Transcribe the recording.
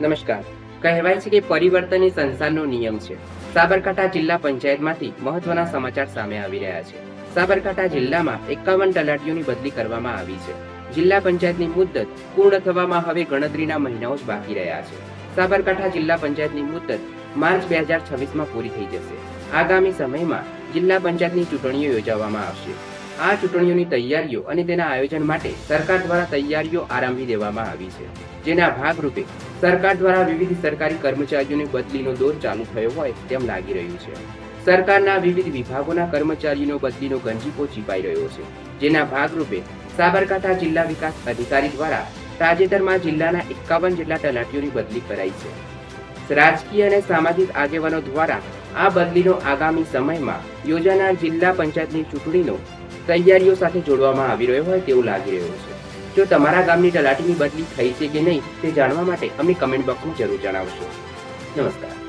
નમસ્કાર. કહેવાય છે કે પરિવર્તન એ સંસારનો નિયમ છે. સાબરકાંઠા જિલ્લા પંચાયતમાંથી મહત્વના સમાચાર સામે આવી રહ્યા છે. સાબરકાંઠા જિલ્લામાં એકાવન તલાટીઓની બદલી કરવામાં આવી છે. જિલ્લા પંચાયતની મુદ્દત પૂર્ણ થવામાં હવે ગણતરીના મહિનાઓ જ બાકી રહ્યા છે. સાબરકાંઠા જિલ્લા પંચાયતની મુદ્દત માર્ચ બે હજાર છવ્વીસમાં પૂરી થઈ જશે. આગામી સમયમાં જિલ્લા પંચાયતની ચૂંટણીઓ યોજવામાં આવશે. આ ચૂંટણીઓની તૈયારીઓ અને તેના આયોજન માટે સરકાર દ્વારા તૈયારીઓ આરંભી દેવામાં આવી છે, જેના ભાગરૂપે સરકાર દ્વારા વિવિધ સરકારી કર્મચારીઓની બદલીનો દોર ચાલુ થયો હોય તેમ લાગી રહ્યું છે. સરકારના વિવિધ વિભાગોના કર્મચારીઓનો બદલીનો ગંજીપો છીપાઈ રહ્યો છે, જેના ભાગરૂપે સાબરકાંઠા જિલ્લા વિકાસ અધિકારી દ્વારા તાજેતરમાં જિલ્લાના એકાવન જેટલા તલાટીઓની બદલી કરાઈ છે. રાજકીય અને સામાજિક આગેવાનો દ્વારા આ બદલીનો આગામી સમયમાં યોજાનાર જિલ્લા પંચાયતની ચૂંટણીનો તૈયારીઓ સાથે જોડવામાં આવી રહ્યો હોય તેવું લાગી રહ્યું છે. જો તમારા ગામની તલાટીની બદલી થઈ છે કે નહીં તે જાણવા માટે અમને કમેન્ટ બોક્સમાં જરૂર જણાવશો. નમસ્કાર.